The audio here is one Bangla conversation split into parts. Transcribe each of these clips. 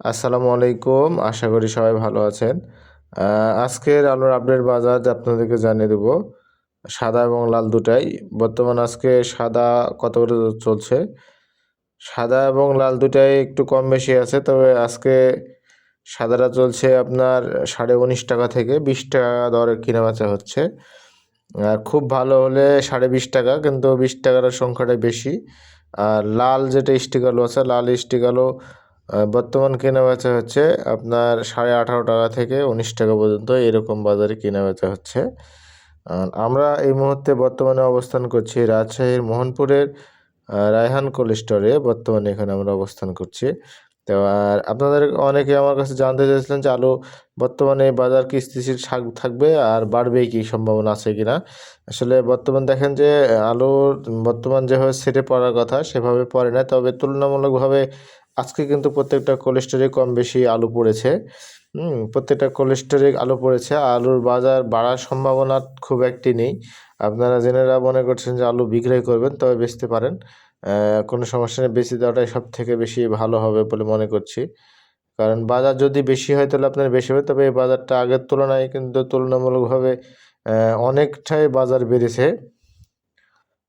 আসসালামু আলাইকুম। আশা করি সবাই ভালো আছেন। আজকের আলুর আপডেট বাজার আপনাদেরকে জানিয়ে দেব। সাদা এবং লাল দুটাই। বর্তমান আজকে সাদা কত করে চলছে? সাদা এবং লাল দুটাই একটু কম বেশি আছে তবে আজকে সাদাটা চলছে আপনার সাড়ে উনিশ টাকা থেকে বিশ টাকা দরে কিনা বেচা হচ্ছে। আর খুব ভালো হলে সাড়ে বিশ টাকা কিন্তু বিশ টাকার সংখ্যাটা বেশি। আর লাল যেটা স্টিক আলু আছে লাল স্টিক আলু আহ, বর্তমান কেনা বেচা হচ্ছে আপনার সাড়ে আঠারো টাকা থেকে উনিশ টাকা পর্যন্ত এরকম বাজারে কেনা বেচা হচ্ছে। আমরা এই মুহূর্তে বর্তমানে অবস্থান করছি রাজশাহীর মোহনপুরের রায়হান কোল্ড স্টোরে। বর্তমানে এখানে আমরা অবস্থান করছি। তো আর আপনাদের অনেকে আমার কাছে জানতে চাইছিলেন যে আলু বর্তমানে বাজার কি স্থিতিশীল থাক- থাকবে আর বাড়বে কি সম্ভাবনা আছে কি না আসলে বর্তমান দেখেন যে, আলুর বর্তমান যেভাবে সেটে পড়ার কথা সেভাবে পড়ে না তবে তুলনামূলকভাবে আজকে কিন্তু প্রত্যেকটা কোলেস্টোরে কম বেশি আলু পড়েছে। প্রত্যেকটা কোলেস্টোরে আলু পড়েছে, আলুর বাজার বাড়ার সম্ভাবনা খুব একটি নেই। আপনারা জেনেরা মনে করছেন যে আলু বিক্রয় করবেন, তবে বেচতে পারেন। কোনো সমস্যা নেই, বেশি দেওয়াটাই সব থেকে বেশি ভালো হবে বলে মনে করছি। কারণ বাজার যদি বেশি হয়, তাহলে আপনার বেশি হবে। তবে এই বাজারটা আগের তুলনায় কিন্তু তুলনামূলকভাবে অনেকটাই বাজার বেড়েছে।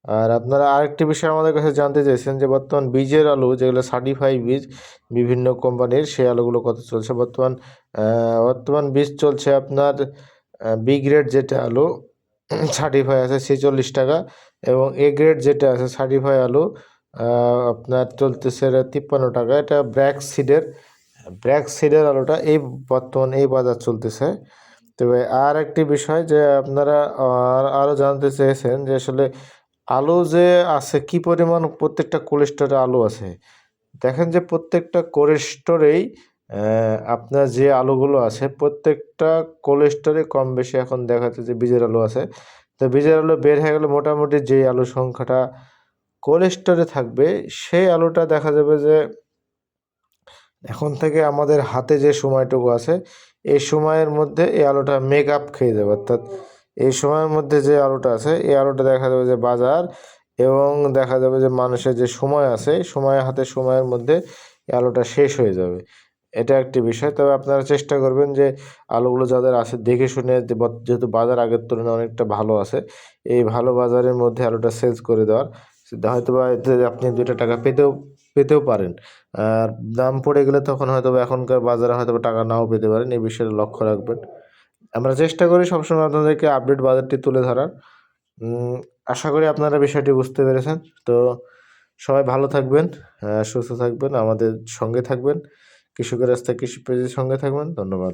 আর আপনারা আরেকটি বিষয় আমাদের কাছে জানতে চাইছেন যে বর্তমান বীজের আলু, যেগুলো সার্টিফাই বীজ, বিভিন্ন কোম্পানির সেই আলুগুলো কত চলছে? বর্তমান বর্তমান বীজ চলছে আপনার বি গ্রেড যেটা আলু সার্টিফাই আছে ছেচল্লিশ টাকা এবং এ গ্রেড যেটা আছে সার্টিফাই আলু আপনার চলতেছে তিপ্পান্ন টাকা। এটা ব্র্যাক সিডের ব্র্যাক সিডের আলুটা এই বর্তমান এই বাজার চলতেছে। তবে আর একটি বিষয় যে আপনারা আর- আরও জানতে চেয়েছেন যে আসলে আলু যে আছে, কি পরিমাণ প্রত্যেকটা কোল্ড স্টোরে আলু আছে? দেখেন যে প্রত্যেকটা কোল্ড স্টোরেই আপনার যে আলুগুলো আছে, প্রত্যেকটা কোল্ড স্টোরে কম বেশি এখন দেখা যাচ্ছে যে বীজের আলু আছে। তো বীজের আলু বের হয়ে গেলে মোটামুটি যে আলু সংখ্যাটা কোল্ড স্টোরে থাকবে, সেই আলুটা দেখা যাবে যে এখন থেকে আমাদের হাতে যে সময়টুকু আছে, এই সময়ের মধ্যে এই আলুটা মেক আপ খেয়ে যাবে। অর্থাৎ এই সময়ের মধ্যে যে আলোটা আছে, এই আলোটা দেখা যাবে যে বাজার এবং দেখা যাবে যে মানুষের যে সময় আছে সময় হাতে সময়ের মধ্যে এই আলুটা শেষ হয়ে যাবে। এটা একটি বিষয়। তবে আপনারা চেষ্টা করবেন যে আলুগুলো যাদের আছে, দেখে শুনে যেহেতু বাজার আগের তুলনায় অনেকটা ভালো আছে, এই ভালো বাজারের মধ্যে আলুটা সেলস করে দেওয়ার হয়তো বা এতে আপনি দুইটা টাকা পেতেও পেতেও পারেন। আর দাম পড়ে গেলে তখন হয়তো এখনকার বাজারে হয়তো টাকা নাও পেতে পারেন, এই বিষয়ে লক্ষ্য রাখবেন। আমরা চেষ্টা করি সবসময় আপনাদেরকে আপডেট বাজারটি তুলে ধরার। আশা করি আপনারা বিষয়টি বুঝতে পেরেছেন। তো সবাই ভালো থাকবেন সুস্থ থাকবেন, আমাদের সঙ্গে থাকবেন কৃষকের রাস্তায় কৃষি পেজের সঙ্গে থাকবেন। ধন্যবাদ।